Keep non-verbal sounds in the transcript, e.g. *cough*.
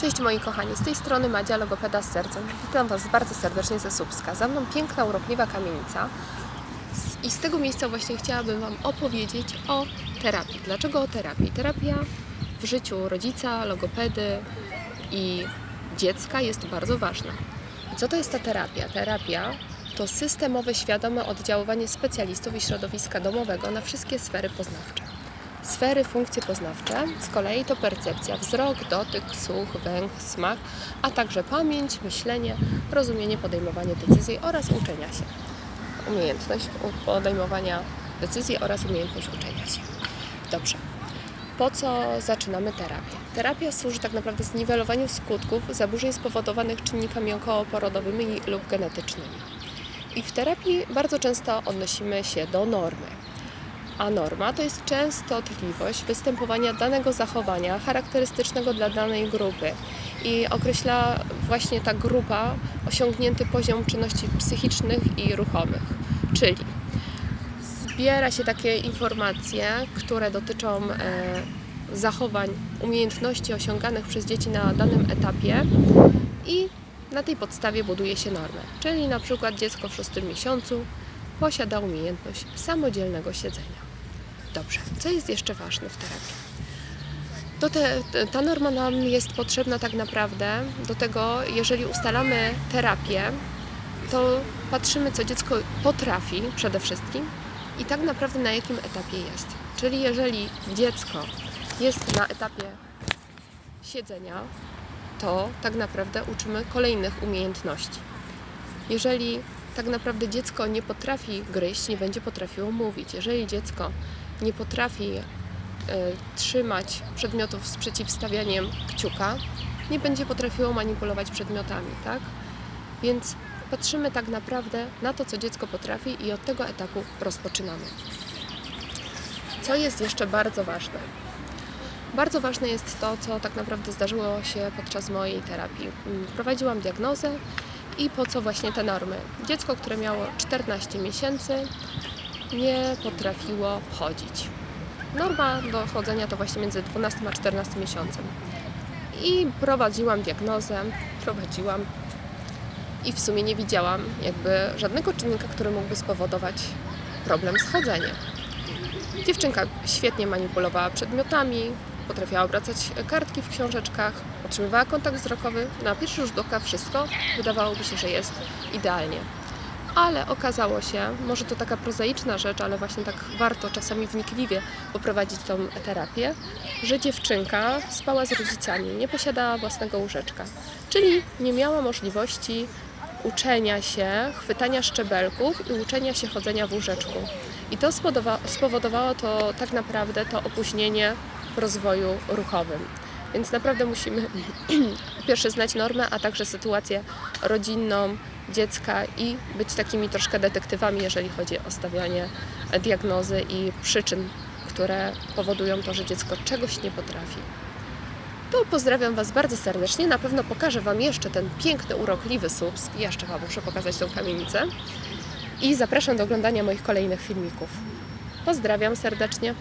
Cześć moi kochani, z tej strony Madzia, logopeda z sercem. Witam Was bardzo serdecznie ze Słupska. Za mną piękna, urokliwa kamienica. I z tego miejsca właśnie chciałabym Wam opowiedzieć o terapii. Dlaczego o terapii? Terapia w życiu rodzica, logopedy i dziecka jest bardzo ważna. Co to jest ta terapia? Terapia to systemowe, świadome oddziaływanie specjalistów i środowiska domowego na wszystkie sfery poznawcze. Sfery, funkcje poznawcze z kolei to percepcja, wzrok, dotyk, słuch, węch, smak, a także pamięć, myślenie, rozumienie, podejmowanie decyzji oraz uczenia się. Umiejętność podejmowania decyzji oraz umiejętność uczenia się. Dobrze. Po co zaczynamy terapię? Terapia służy tak naprawdę zniwelowaniu skutków zaburzeń spowodowanych czynnikami okołoporodowymi lub genetycznymi. I w terapii bardzo często odnosimy się do normy. A norma to jest częstotliwość występowania danego zachowania charakterystycznego dla danej grupy i określa właśnie ta grupa osiągnięty poziom czynności psychicznych i ruchomych. Czyli zbiera się takie informacje, które dotyczą e, zachowań, umiejętności osiąganych przez dzieci na danym etapie i na tej podstawie buduje się normę. Czyli na przykład dziecko w szóstym miesiącu posiada umiejętność samodzielnego siedzenia. Dobrze, co jest jeszcze ważne w terapii? To te, ta norma nam jest potrzebna tak naprawdę do tego, jeżeli ustalamy terapię, to patrzymy, co dziecko potrafi przede wszystkim i tak naprawdę na jakim etapie jest. Czyli jeżeli dziecko jest na etapie siedzenia, to tak naprawdę uczymy kolejnych umiejętności. Jeżeli tak naprawdę dziecko nie potrafi gryźć, nie będzie potrafiło mówić. Jeżeli dziecko nie potrafi e, trzymać przedmiotów z przeciwstawianiem kciuka, nie będzie potrafiło manipulować przedmiotami, tak? Więc patrzymy tak naprawdę na to, co dziecko potrafi i od tego etapu rozpoczynamy. Co jest jeszcze bardzo ważne? Bardzo ważne jest to, co tak naprawdę zdarzyło się podczas mojej terapii. Mm, Prowadziłam diagnozę i po co właśnie te normy. Dziecko, które miało 14 miesięcy, nie potrafiło chodzić. Norma do chodzenia to właśnie między 12 a 14 miesiącem. I prowadziłam diagnozę, prowadziłam i w sumie nie widziałam jakby żadnego czynnika, który mógłby spowodować problem z chodzeniem. Dziewczynka świetnie manipulowała przedmiotami, potrafiła obracać kartki w książeczkach, otrzymywała kontakt wzrokowy. Na pierwszy rzut oka wszystko wydawałoby się, że jest idealnie. Ale okazało się, może to taka prozaiczna rzecz, ale właśnie tak warto czasami wnikliwie poprowadzić tą terapię, że dziewczynka spała z rodzicami, nie posiadała własnego łóżeczka, czyli nie miała możliwości uczenia się, chwytania szczebelków i uczenia się chodzenia w łóżeczku. I to spowodowało to tak naprawdę to opóźnienie w rozwoju ruchowym. Więc naprawdę musimy *clears throat* pierwsze znać normę, a także sytuację rodzinną dziecka i być takimi troszkę detektywami, jeżeli chodzi o stawianie diagnozy i przyczyn, które powodują to, że dziecko czegoś nie potrafi. To pozdrawiam Was bardzo serdecznie. Na pewno pokażę Wam jeszcze ten piękny, urokliwy Słupsk. Jeszcze Wam muszę pokazać tą kamienicę. I zapraszam do oglądania moich kolejnych filmików. Pozdrawiam serdecznie.